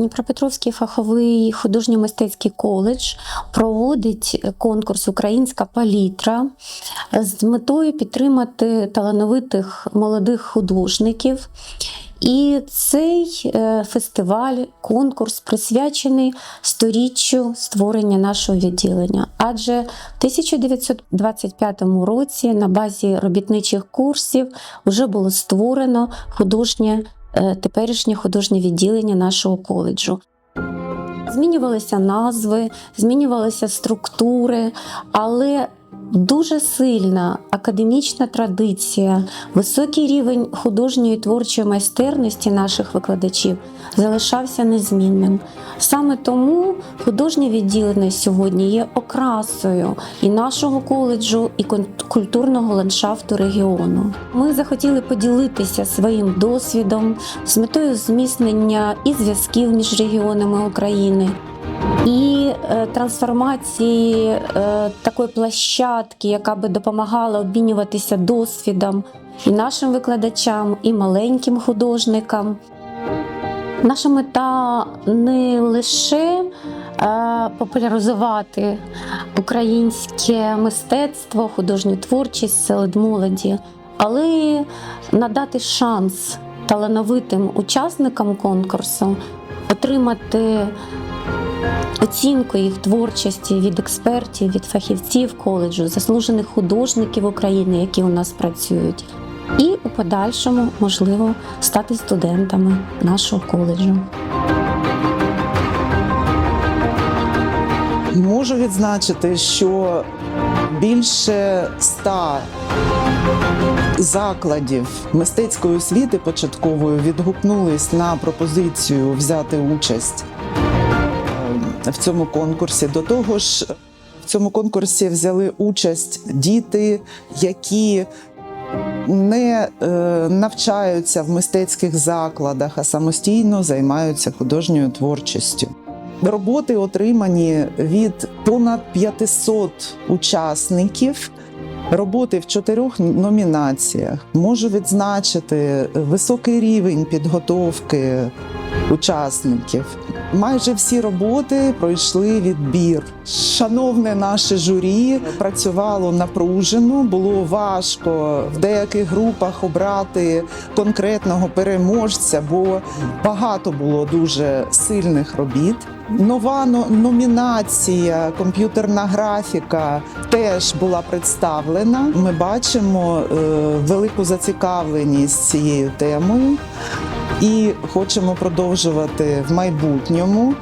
Дніпропетровський фаховий художньо-мистецький коледж проводить конкурс Українська палітра з метою підтримати талановитих молодих художників. І цей е, фестиваль, конкурс присвячений сторіччю створення нашого відділення. Адже в 1925 році на базі робітничих курсів вже було створено художнє теперішнє художнє відділення нашого коледжу. Змінювалися назви, змінювалися структури, але дуже сильна академічна традиція, високий рівень художньої творчої майстерності наших викладачів залишався незмінним. Саме тому художнє відділення сьогодні є окрасою і нашого коледжу, і культурного ландшафту регіону. Ми захотіли поділитися своїм досвідом з метою зміцнення і зв'язків між регіонами України. І е, трансформації е, такої площадки, яка би допомагала обмінюватися досвідом і нашим викладачам, і маленьким художникам. Наша мета не лише е, популяризувати українське мистецтво, художню творчість серед молоді, але надати шанс талановитим учасникам конкурсу отримати оцінку їх творчості від експертів, від фахівців коледжу, заслужених художників України, які у нас працюють, і у подальшому можливо стати студентами нашого коледжу. Можу відзначити, що більше ста закладів мистецької освіти початкової відгукнулись на пропозицію взяти участь в цьому конкурсі. До того ж, в цьому конкурсі взяли участь діти, які не е, навчаються в мистецьких закладах, а самостійно займаються художньою творчістю. Роботи отримані від понад 500 учасників. Роботи в чотирьох номінаціях. Можу відзначити високий рівень підготовки учасників. Майже всі роботи пройшли відбір. Шановне наше журі працювало напружено, було важко в деяких групах обрати конкретного переможця, бо багато було дуже сильних робіт. Нова но- номінація комп'ютерна графіка теж була представлена. Ми бачимо е, велику зацікавленість цією темою і хочемо продовжувати в майбутньому.